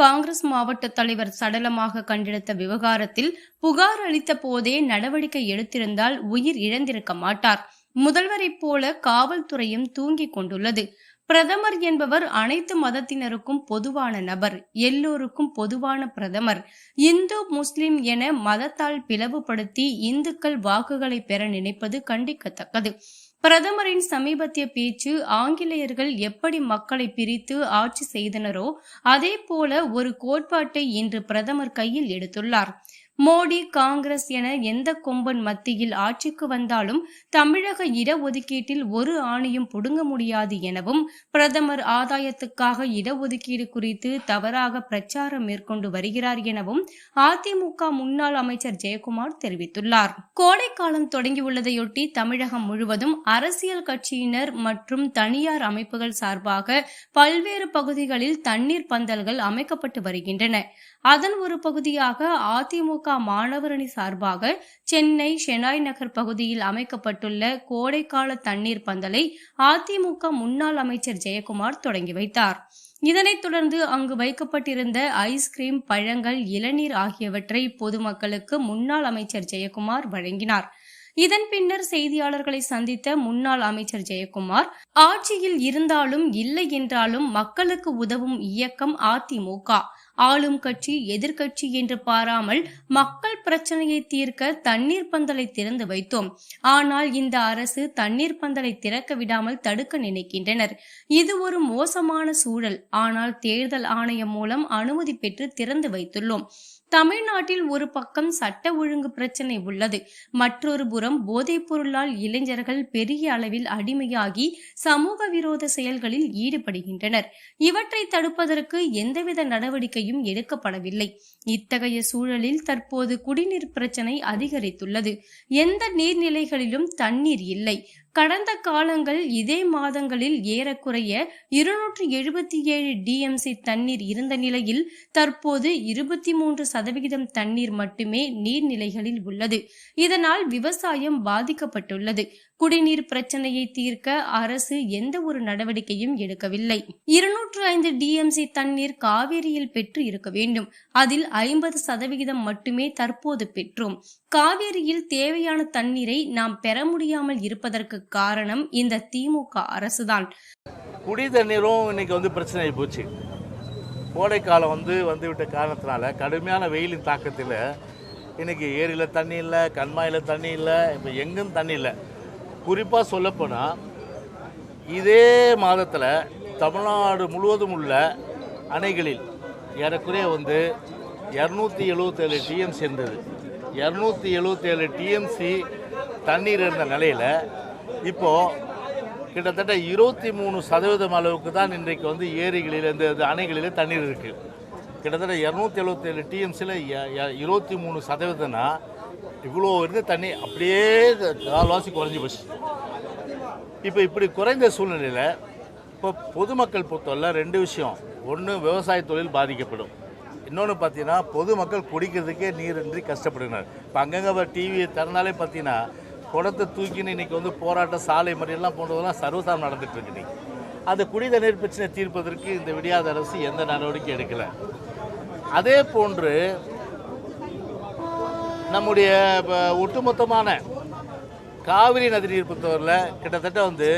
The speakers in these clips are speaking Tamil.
காங்கிரஸ் மாவட்ட தலைவர் சடலமாக கண்டெடுத்த விவகாரத்தில் புகார் அளித்த போதே நடவடிக்கை எடுத்திருந்தால் உயிர் இழந்திருக்க மாட்டார். முதல்வரைப் போல காவல்துறையும் தூங்கிக் கொண்டுள்ளது. பிரதமர் என்பவர் அனைத்து மதத்தினருக்கும் பொதுவான நபர் எல்லோருக்கும் பொதுவான பிரதமர். இந்து முஸ்லிம் என மதத்தால் பிளவுபடுத்தி இந்துக்கள் வாக்குகளை பெற நினைப்பது கண்டிக்கத்தக்கது. பிரதமரின் சமீபத்திய பேச்சு ஆங்கிலேயர்கள் எப்படி மக்களை பிரித்து ஆட்சி செய்தனரோ அதே போல ஒரு கோட்பாட்டை இன்று பிரதமர் கையில் எடுத்துள்ளார். மோடி காங்கிரஸ் என எந்த கொம்பன் மத்தியில் ஆட்சிக்கு வந்தாலும் தமிழக இடஒதுக்கீட்டில் ஒரு ஆணையும் புடுங்க முடியாது எனவும் பிரதமர் ஆதாயத்துக்காக இடஒதுக்கீடு குறித்து தவறாக பிரச்சாரம் மேற்கொண்டு வருகிறார் எனவும் அதிமுக முன்னாள் அமைச்சர் ஜெயக்குமார் தெரிவித்துள்ளார். கோடைக்காலம் தொடங்கியுள்ளதையொட்டி தமிழகம் முழுவதும் அரசியல் கட்சியினர் மற்றும் தனியார் அமைப்புகள் சார்பாக பல்வேறு பகுதிகளில் தண்ணீர் பந்தல்கள் அமைக்கப்பட்டு வருகின்றன. அதன் ஒரு பகுதியாக அதிமுக மாணவரணி சார்பாக சென்னை ஷெனாய் நகர் பகுதியில் அமைக்கப்பட்டுள்ள கோடைக்கால தண்ணீர் பந்தலை அதிமுக முன்னாள் அமைச்சர் ஜெயக்குமார் தொடங்கி வைத்தார். இதனைத் தொடர்ந்து அங்கு வைக்கப்பட்டிருந்த ஐஸ்கிரீம் பழங்கள் இளநீர் ஆகியவற்றை பொதுமக்களுக்கு முன்னாள் அமைச்சர் ஜெயக்குமார் வழங்கினார். இதன் பின்னர் செய்தியாளர்களை சந்தித்த முன்னாள் அமைச்சர் ஜெயக்குமார் ஆட்சியில் இருந்தாலும் இல்லை என்றாலும் மக்களுக்கு உதவும் இயக்கம் அதிமுக. ஆளும் கட்சி எதிர்கட்சி என்று பாராமல் மக்கள் பிரச்சனையை தீர்க்க தண்ணீர் பந்தலை திறந்து வைத்தோம். ஆனால் இந்த அரசு தண்ணீர் பந்தலை திறக்க விடாமல் தடுக்க நினைக்கின்றனர். இது ஒரு மோசமான சூழல். ஆனால் தேர்தல் ஆணையம் மூலம் அனுமதி பெற்று திறந்து வைத்துள்ளோம். தமிழ்நாட்டில் ஒரு பக்கம் சட்ட ஒழுங்கு பிரச்சனை உள்ளது. மற்றொரு புறம் போதைப் பொருளால் இளைஞர்கள் பெரிய அளவில் அடிமையாகி சமூக விரோத செயல்களில் ஈடுபடுகின்றனர். இவற்றை தடுப்பதற்கு எந்தவித நடவடிக்கையும் எடுக்கப்படவில்லை. இத்தகைய சூழலில் தற்போது குடிநீர் பிரச்சனை அதிகரித்துள்ளது. எந்த நீர்நிலைகளிலும் தண்ணீர் இல்லை. கடந்த காலங்கள் இதே மாதங்களில் ஏறக்குறைய இருநூற்று எழுபத்தி ஏழு டிஎம்சி தண்ணீர் இருந்த நிலையில் தற்போது இருபத்தி மூன்று சதவிகிதம் தண்ணீர் மட்டுமே நீர்நிலைகளில் உள்ளது. இதனால் விவசாயம் பாதிக்கப்பட்டுள்ளது. குடிநீர் பிரச்சனையை தீர்க்க அரசு எந்த ஒரு நடவடிக்கையும் எடுக்கவில்லை. இருநூற்று ஐந்து டிஎம்சி தண்ணீர் காவேரியில் பெற்று இருக்க வேண்டும். அதில் ஐம்பது சதவிகிதம் மட்டுமே தற்போது பெற்றோம். காவேரியில் தேவையான தண்ணீரை நாம் பெற முடியாமல் இருப்பதற்கு காரணம் இந்த திமுக அரசுதான். குடி தண்ணீரும் இன்னைக்கு வந்து பிரச்சனை போச்சு. கோடைக்காலம் வந்து வந்துவிட்ட காரணத்தினால கடுமையான வெயிலின் தாக்கத்தில் இன்னைக்கு ஏரியில் தண்ணி இல்லை கண்மாயில் தண்ணி இல்லை இப்போ எங்கும் தண்ணி இல்லை. குறிப்பாக சொல்லப்போனால் இதே மாதத்தில் தமிழ்நாடு முழுவதும் உள்ள அணைகளில் ஏறக்குறைய வந்து இரநூத்தி எழுபத்தேழு டிஎம்சி இருந்தது. இரநூத்தி எழுபத்தேழு டிஎம்சி தண்ணீர் இருந்த நிலையில் இப்போது கிட்டத்தட்ட இருபத்தி மூணு சதவீதம் அளவுக்கு தான் இன்றைக்கு வந்து ஏரிகளில் இந்த அணைகளிலே தண்ணீர் இருக்குது கிட்டத்தட்ட இரநூத்தி எழுபத்தேழு டிஎம்சியில் இருபத்தி மூணு சதவீதம்னா இவ்வளோ இருந்து தண்ணி அப்படியே கால்வாசி குறைஞ்சி போச்சு. இப்போ இப்படி குறைந்த சூழ்நிலையில் இப்போ பொதுமக்கள் பொறுத்தவரை ரெண்டு விஷயம். ஒன்று விவசாய தொழில் பாதிக்கப்படும். இன்னொன்று பார்த்தீங்கன்னா பொதுமக்கள் குடிக்கிறதுக்கே நீரின்றி கஷ்டப்படுகிறார் இப்போ அங்கங்கே டிவி திறனாலே பார்த்தீங்கன்னா குடத்தை தூக்கின்னு இன்றைக்கி வந்து போராட்டம் சாலை மறியெல்லாம் போன்றதெல்லாம் சர்வசாரம் நடந்துகிட்டு இருக்குது அந்த குடித நீர் பிரச்சனை தீர்ப்பதற்கு இந்த விடியாத அரசு எந்த நடவடிக்கை எடுக்கலை. அதே போன்று நம்முடைய இப்போ ஒட்டுமொத்தமான காவிரி நதி நீர் பொறுத்தவரையில் கிட்டத்தட்ட வந்து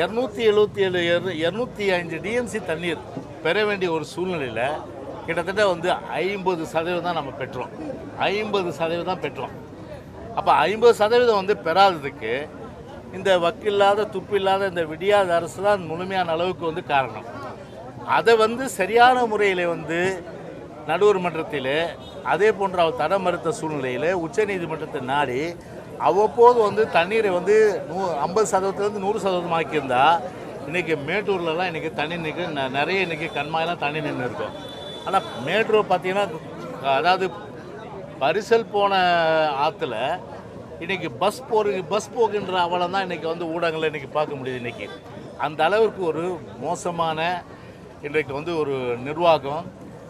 இரநூத்தி எழுபத்தி ஏழு இரநூத்தி அஞ்சு டிஎம்சி தண்ணீர் பெற வேண்டிய ஒரு சூழ்நிலையில் கிட்டத்தட்ட வந்து ஐம்பது சதவீதம் தான் நம்ம பெற்றோம். ஐம்பது சதவீதம் தான் பெற்றோம். அப்போ ஐம்பது சதவீதம் வந்து பெறாததுக்கு இந்த வக்கில்லாத துப்பில்லாத இந்த விடியாத அரசு தான் முழுமையான அளவுக்கு வந்து காரணம். அதை வந்து சரியான முறையில் வந்து நடுவர் மன்றத்தில் அதே போன்ற அவர் தடம் மறுத்த சூழ்நிலையில் உச்சநீதிமன்றத்தை நாடி அவ்வப்போது வந்து தண்ணீரை வந்து நூ ஐம்பது சதவீதத்துலேருந்து நூறு சதவீதம் ஆக்கியிருந்தா இன்றைக்கி மேட்டூர்லலாம் இன்றைக்கி தண்ணி நிற்கு நிறைய இன்றைக்கி கண்மாயெல்லாம் தண்ணி நின்று இருக்கும் ஆனால் மேட்டூர் பார்த்தீங்கன்னா அதாவது பரிசல் போன ஆற்றுல இன்றைக்கி பஸ் போகிற பஸ் போகின்ற அவலம் தான் இன்றைக்கி வந்து ஊடகங்களில் இன்றைக்கி பார்க்க முடியுது இன்றைக்கி அந்த அளவுக்கு ஒரு மோசமான இன்றைக்கு வந்து ஒரு நிர்வாகம்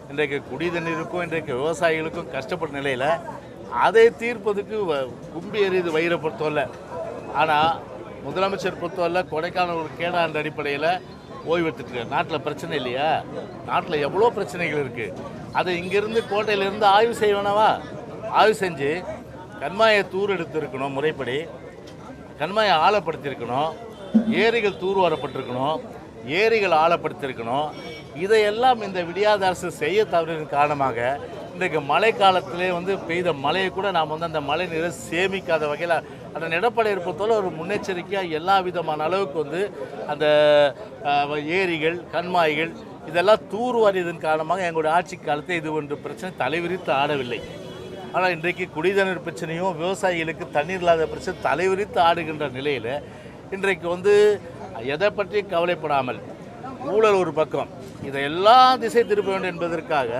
இன்றைக்கு குடி தண்ணீருக்கும் இன்றைக்கு விவசாயிகளுக்கும் கஷ்டப்பட்ட நிலையில் அதை தீர்ப்பதுக்கு வ- கும்பி எறியுது வயிறை பொறுத்தவரை ஆனால் முதலமைச்சர் பொறுத்தவரை கொடைக்கானல் ஒரு கேடாண்ட அடிப்படையில் ஓய்வு எடுத்துட்டு நாட்டில் பிரச்சனை இல்லையா? நாட்டில் எவ்வளோ பிரச்சனைகள் இருக்குது அதை இங்கேருந்து கோட்டையிலேருந்து ஆய்வு செய்வேனவா ஆய்வு செஞ்சு கண்மாயை தூர் எடுத்திருக்கணும் முறைப்படி. கண்மாயை ஆழப்படுத்தியிருக்கணும். ஏரிகள் தூர் வரப்பட்டிருக்கணும். ஏரிகள் ஆழப்படுத்தியிருக்கணும். இதையெல்லாம் இந்த விடியாத அரசு செய்ய தவறின் காரணமாக இன்றைக்கு மழை காலத்திலே வந்து பெய்த மழையை கூட நாம் வந்து அந்த மழை நீரை சேமிக்காத வகையில் அந்த நிலப்படை இருப்பதோடு ஒரு முன்னெச்சரிக்கையாக எல்லா விதமான அளவுக்கு வந்து அந்த ஏரிகள் கண்மாய்கள் இதெல்லாம் தூர்வாரியதன் காரணமாக எங்களுடைய ஆட்சி காலத்தை இது ஒன்று பிரச்சனை தலைவிரித்து ஆடவில்லை. ஆனால் இன்றைக்கு குடிநீர் பிரச்சனையும் விவசாயிகளுக்கு தண்ணீர் இல்லாத பிரச்சனை தலைவிரித்து ஆடுகின்ற நிலையில் இன்றைக்கு வந்து எதை பற்றி கவலைப்படாமல் ஊழல் ஒரு பக்கம். இதையெல்லாம் திசை திருப்ப வேண்டும் என்பதற்காக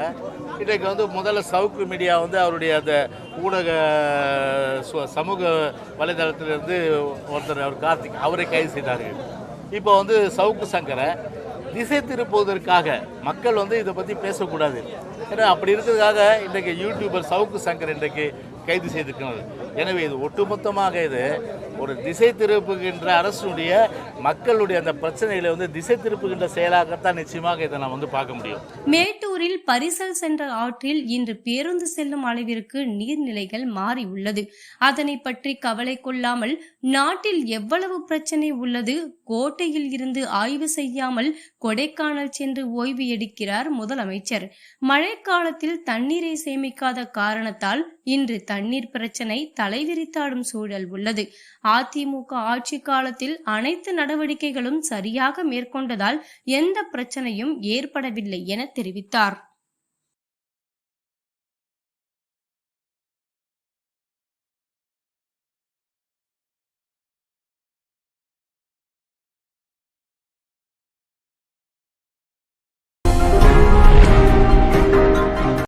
இன்றைக்கு வந்து முதல்ல சவுக்கு மீடியா வந்து அவருடைய அந்த ஊடக சமூக வலைதளத்திலிருந்து ஒருத்தர் அவர் கார்த்திக் அவரை கைது செய்தார்கள். இப்போ வந்து சவுக்கு சங்கரை திசை திருப்புவதற்காக மக்கள் வந்து இதை பற்றி பேசக்கூடாது. ஏன்னா அப்படி இருக்கிறதுக்காக இன்றைக்கு யூடியூபர் சவுக்கு சங்கர் இன்றைக்கு கைது செய்திருக்கிறார். எனவே இது ஒட்டுமொத்தமாக இது ஒரு திசை திருப்புகின்ற அரசுடைய மக்களுடைய அந்த பிரச்சனைகளை வந்து திசை திருப்புகின்ற செயலாகத்தான் நிச்சயமாக இதை நாம் வந்து பார்க்க முடியும். மேட்டூரில் பரிசல் சென்ற ஆற்றில் இன்று பேருந்து செல்லும் அளவிற்கு நீர்நிலைகள் மாறி உள்ளது. அதனை பற்றி கவலை கொள்ளாமல் நாட்டில் எவ்வளவு பிரச்சனை உள்ளது கோட்டையில் இருந்து ஆய்வு செய்யாமல் கொடைக்கானல் சென்று ஓய்வு எடுக்கிறார் முதலமைச்சர். மழைக்காலத்தில் தண்ணீரை சேமிக்காத காரணத்தால் இன்று தண்ணீர் பிரச்சனை தலைவிரித்தாடும் சூழல் உள்ளது. அதிமுக ஆட்சி காலத்தில் அனைத்து நடவடிக்கைகளும் சரியாக மேற்கொண்டதால் எந்த பிரச்சனையும் ஏற்படவில்லை என தெரிவித்தார்.